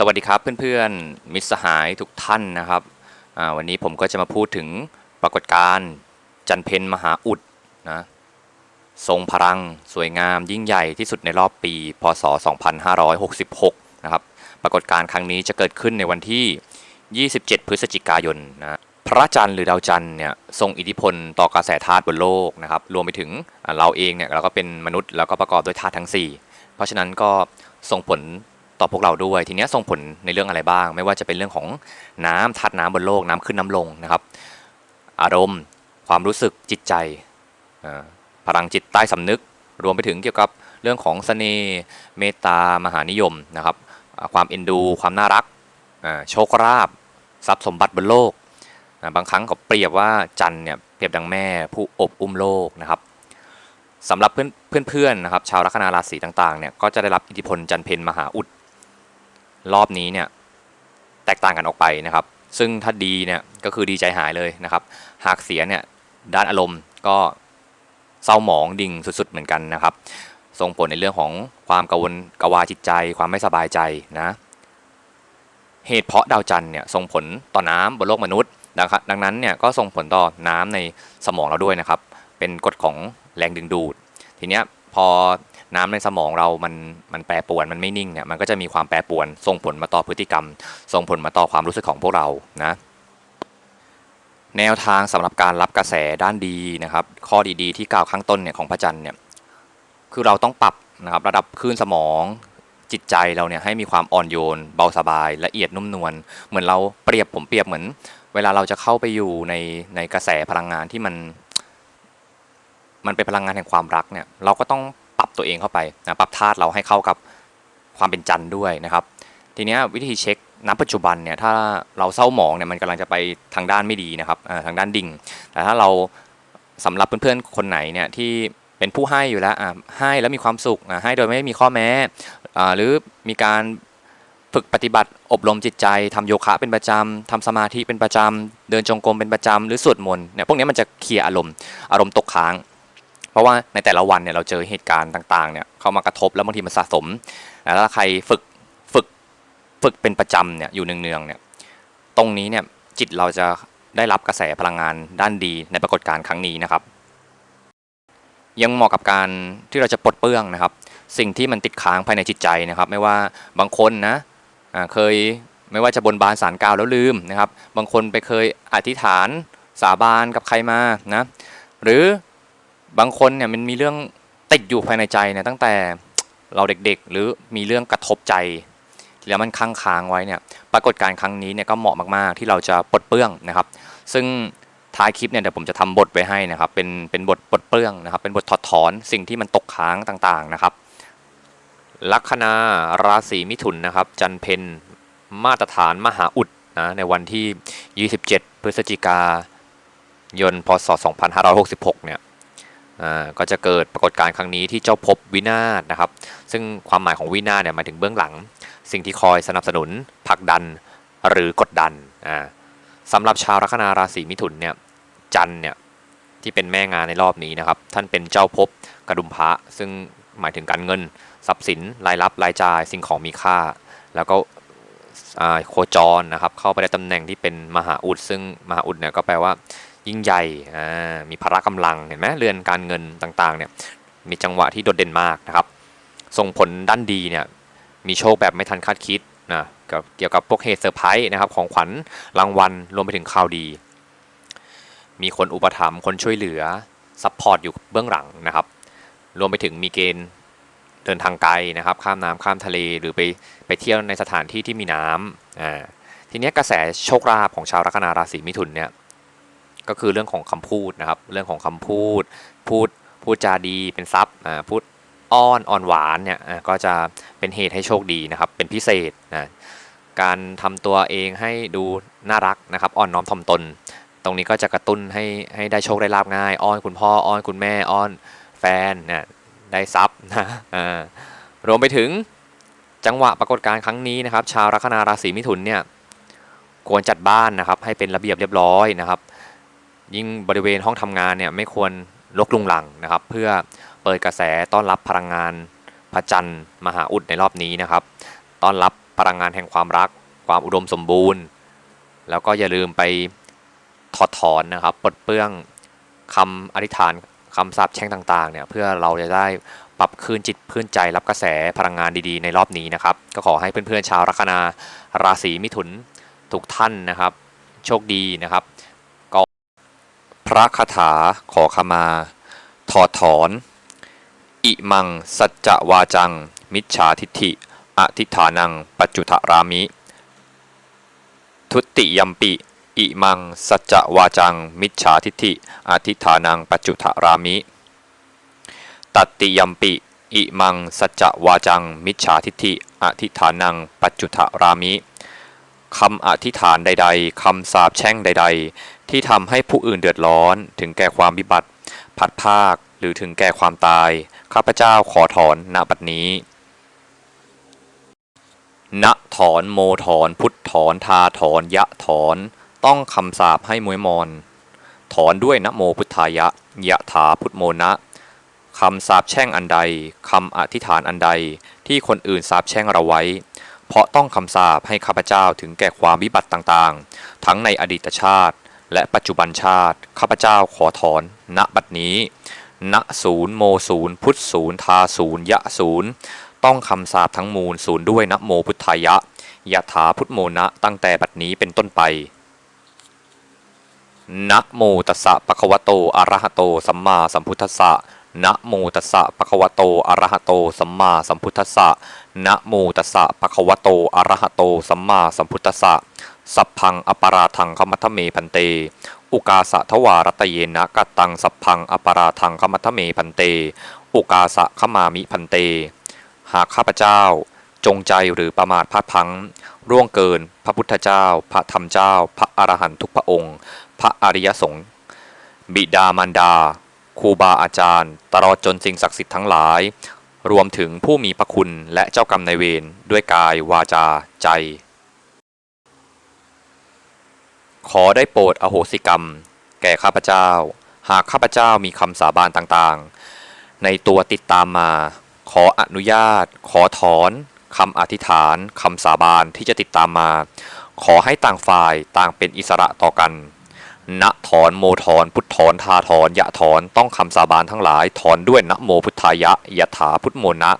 สวัสดีครับเพื่อนๆมิตรสหายทุกท่านนะครับวันนี้ผมก็จะมาพูดถึงปรากฏการณ์จันเพนมหาอุดนะทรงพลังสวยงามยิ่งใหญ่ที่สุดในรอบปี พศ 2566 นะครับปรากฏการณ์ครั้งนี้จะเกิดขึ้นในวันที่ 27 พฤศจิกายนนะพระจันทร์หรือดาวจันทร์เนี่ยทรงอิทธิพลต่อกระแสธาตุบนโลกนะครับรวมไปถึงเราเองเนี่ยเราก็เป็นมนุษย์แล้วก็ประกอบด้วยธาตุทั้ง 4 เพราะฉะนั้นก็ส่งผล ต่อพวกเราด้วย ทีนี้ส่งผลในเรื่องอะไรบ้าง ไม่ว่าจะเป็นเรื่องของน้ำธาตุน้ำบนโลกน้ำขึ้นน้ำลงนะครับ อารมณ์ ความรู้สึกจิตใจพลังจิตใต้สำนึก รวมไปถึงเกี่ยวกับเรื่องของเสน่ห์เมตตามหานิยมนะครับ ความเอ็นดู ความน่ารักโชคลาภทรัพย์สมบัติบนโลก บางครั้งเขาเปรียบว่าจันทร์เนี่ยเปรียบดังแม่ผู้อบอุ้มโลกนะครับสำหรับเพื่อนเพื่อนๆนะครับชาวลัคนาราศีต่างๆเนี่ยก็จะได้รับอิทธิพลจันเพนมหาอุด รอบนี้เนี่ยแตกต่างกันออกไปนะครับ ซึ่งถ้าดีเนี่ยก็คือดีใจหายเลยนะครับ หากเสียเนี่ยด้านอารมณ์ก็เศร้าหมองดิ่งสุดๆเหมือนกันนะครับ ส่งผลในเรื่องของความกังวลกวาจิตใจ ความไม่สบายใจนะเหตุเพราะดาวจันทร์เนี่ยส่งผลต่อน้ำบนโลกมนุษย์นะครับดังนั้นเนี่ยก็ส่งผลต่อน้ำในสมองเราด้วยนะครับ เป็นกฎของแรงดึงดูด ทีเนี้ย พอน้ำในสมองเรามันมันแปรปวนมันไม่นิ่งเนี่ยมันก็จะมีความแปรปวนส่งผลมาต่อพฤติกรรม ส่งผลมาต่อความรู้สึกของพวกเรานะแนวทางสำหรับการรับกระแสด้านดีนะครับ ข้อดีๆ ที่กล่าวข้างต้นเนี่ยของพระจันทร์เนี่ยคือเราต้องปรับนะครับระดับคลื่นสมองจิตใจเราเนี่ยให้มีความอ่อนโยน เบาสบายละเอียดนุ่มนวลเหมือนเราเปรียบผมเปรียบเหมือน เวลาเราจะเข้าไปอยู่ในในกระแสพลังงานที่มัน มันเป็นพลังงานแห่งความรักเนี่ยเราก็ต้องปรับตัวเองเข้าไปนะปรับธาตุเราให้เข้ากับความเป็นจันทร์ด้วยนะครับ ทีเนี้ยวิธีเช็คณปัจจุบันเนี่ยถ้าเราเศร้าหมองเนี่ยมันกำลังจะไปทางด้านไม่ดีนะครับอ่าทางด้านดิ่ง แต่ถ้าเราสำหรับเพื่อนๆคนไหนเนี่ยที่เป็นผู้ให้อยู่แล้วให้แล้วมีความสุขให้โดยไม่มีข้อแม้อ่าหรือมีการฝึกปฏิบัติอบรมจิตใจทำโยคะเป็นประจำทำสมาธิเป็นประจำเดินจงกรมเป็นประจำหรือสวดมนต์เนี่ยพวกนี้มันจะเคลียร์อารมณ์อารมณ์ตกค้าง ราะว่าในแต่ละวันเนี่ยเราเจอเหตุการณ์ต่างๆเนี่ยเข้ามากระทบแล้วบางทีมันสะสม แล้วถ้าใครฝึกฝึกฝึกเป็นประจำเนี่ยอยู่เนืองๆเนี่ยตรงนี้เนี่ยจิตเราจะได้รับกระแสพลังงานด้านดีในปรากฏการณ์ครั้งนี้นะครับ ยังเหมาะกับการที่เราจะปลดเปลื้องนะครับ สิ่งที่มันติดค้างภายในจิตใจนะครับ ไม่ว่าบางคนนะเคยไม่ว่าจะบนบานสารกล่าวแล้วลืมนะครับ บางคนไปเคยอธิษฐานสาบานกับใครมานะหรือ บางคนเนี่ยมันมีเรื่องติดอยู่ภายในใจเนี่ยตั้งแต่เราเด็กๆ หรือมีเรื่องกระทบใจ แล้วมันค้างค้างไว้เนี่ยปรากฏการณ์ครั้งนี้เนี่ยก็เหมาะมากๆ ที่เราจะปลดเปลื้องนะครับ ซึ่งท้ายคลิปเนี่ยเดี๋ยวผมจะทำบทไว้ให้นะครับเป็นเป็นบทปลดเปลื้องนะครับ เป็นบทถอดถอนสิ่งที่มันตกค้างต่างๆนะครับ ลัคนาราศีมิถุนนะครับ จันเพนมาตรฐานมหาอุดนะในวันที่ 27 พฤศจิกายนพศ2566เนี่ยอ่า ก็จะเกิดปรากฏการณ์ครั้งนี้ที่เจ้าภพวินาศนะครับ ซึ่งความหมายของวินาศเนี่ยหมายถึงเบื้องหลัง สิ่งที่คอยสนับสนุนผลักดันหรือกดดันอ่าสำหรับชาวลัคนาราศีมิถุนเนี่ยจันเนี่ยที่เป็นแม่งานในรอบนี้นะครับ ท่านเป็นเจ้าภพกระดุมพระซึ่งหมายถึงการเงิน ทรัพย์สินรายรับรายจ่าย สิ่งของมีค่า แล้วก็โคจรนะครับ เข้าไปในตำแหน่งที่เป็นมหาอุดซึ่งมหาอุดเนี่ยก็แปลว่า ยิ่งใหญ่มีพละกำลังเห็นไหมเรือนการเงินต่างๆเนี่ยมีจังหวะที่โดดเด่นมากนะครับ ส่งผลด้านดีเนี่ยมีโชคแบบไม่ทันคาดคิดนะกับเกี่ยวกับพวกเหตุเซอร์ไพรส์นะครับของขวัญรางวัลรวมไปถึงข่าวดี มีคนอุปถัมภ์คนช่วยเหลือซัพพอร์ตอยู่เบื้องหลังนะครับ รวมไปถึงมีเกณฑ์เดินทางไกลนะครับ ข้ามน้ำข้ามทะเลหรือไปไปเที่ยวในสถานที่ที่มีน้ำอ่าทีนี้กระแสโชคลาภของชาวลัคนาราศีมิถุนเนี่ย ก็คือเรื่องของคำพูดนะครับ เรื่องของคำพูด พูดพูดจาดีเป็นทรัพย์อ่าพูดอ้อนอ่อนหวานเนี่ยอ่าก็จะเป็นเหตุให้โชคดีนะครับ เป็นพิเศษนะการทำตัวเองให้ดูน่ารักนะครับ อ่อนน้อมถ่อมตน ตรงนี้ก็จะกระตุ้นให้ให้ได้โชคได้ลาบง่าย อ้อนคุณพ่ออ้อนคุณแม่อ้อนแฟนเนี่ยได้ทรัพย์นะอ่ารวมไปถึงจังหวะปรากฏการณ์ครั้งนี้นะครับ ชาวลัคนาราศีมิถุนเนี่ยควรจัดบ้านนะครับ ให้เป็นระเบียบเรียบร้อยนะครับ ยิ่งบริเวณห้องทำงานเนี่ยไม่ควรลกลุงหลังนะครับ เพื่อเปิดกระแสต้อนรับพลังงานพระจันทร์มหาอุดในรอบนี้นะครับ ต้อนรับพลังงานแห่งความรัก ความอุดมสมบูรณ์ แล้วก็อย่าลืมไปถอดถอนนะครับปลดเปลื้องคำอธิษฐานคำสาปแช่งต่างๆเนี่ยเพื่อเราจะได้ปรับคืนจิตพื้นใจรับกระแสพลังงานดีๆ ในรอบนี้นะครับ ก็ขอให้เพื่อนๆชาวลัคนาราศีมิถุนทุกท่านนะครับ โชคดีนะครับ พระคาถาขอขมา ถอดถอน อิมัง สัจจวาจัง มิจฉาทิฏฐิ อธิฐานัง ปัจจุทรามิ ทุติยัมปิ อิมัง สัจจวาจัง มิจฉาทิฏฐิ อธิฐานัง ปัจจุทรามิ ตัตติยัมปิ อิมัง สัจจวาจัง มิจฉาทิฏฐิ อธิฐานัง ปัจจุทรามิคำอธิษฐานใด ๆ คำสาปแช่งใด ๆ ที่ทำให้ผู้อื่นเดือดร้อนถึงแก่ความวิบัติพัดภาคหรือถึงแก่ความตาย ข้าพเจ้าขอถอนณบัดนี้ณถอนโมถอนพุทธถอนทาถอนยะถอน ต้องคำสาปให้มวยมอน ถอนด้วยนะโมพุทธายะ ยะถาพุทธโมนะคำสาปแช่งอันใดคำอธิษฐานอันใดที่คนอื่นสาปแช่งเราไว้ เพราะต้องคำสาปให้ข้าพเจ้าถึงแก่ความวิบัติต่างๆ ทั้งในอดีตชาติ และปัจจุบันชาติ ข้าพเจ้าขอถอน ณ บัดนี้ ณ ศูนย์โมศูนย์พุทธศูนย์ทาศูนย์ยะศูนย์ต้องคำสาปทั้งมูลศูนย์ด้วยนะโมพุทธายะยะถาพุทธโมนะตั้งแต่บัดนี้เป็นต้นไปนะโมตัสสะปะคะวะโตอะระหะโต สัมมาสัมพุทธัสสะนะโมตัสสะปะคะวะโตอะระหะโต สัมมาสัมพุทธัสสะนะโมตัสสะปะคะวะโตอะระหะโต สัมมาสัมพุทธัสสะ สัพพังอปาราทังคมัทเมพันเต อุกาสะทวารัตเยนะกัตตังสัพพังอปาราทังคมัทเมพันเต อุกาสะขมามิพันเต หากข้าพเจ้า จงใจหรือประมาทพลาดพลั้งร่วงเกิน พระพุทธเจ้า พระธรรมเจ้า พระอรหันตุกพระองค์ พระอริยสงฆ์บิดามารดาครูบาอาจารย์ ตลอดจนสิ่งศักดิ์สิทธิ์ทั้งหลาย รวมถึงผู้มีพระคุณและเจ้ากรรมนายเวรด้วยกายวาจาใจ ขอได้โปรดอโหสิกรรม แก่ข้าพเจ้า หากข้าพเจ้ามีคำสาบานต่างๆ ในตัวติดตามมา ขออนุญาต ขอถอนคำอธิษฐานคำสาบานที่จะติดตามมา ขอให้ต่างฝ่ายต่างเป็นอิสระต่อกันณถอนโมถอนพุทธถอนทาถอนยะถอนต้องคำสาบานทั้งหลายถอนด้วยนะโมพุทธายะยะถาพุทธโมนะ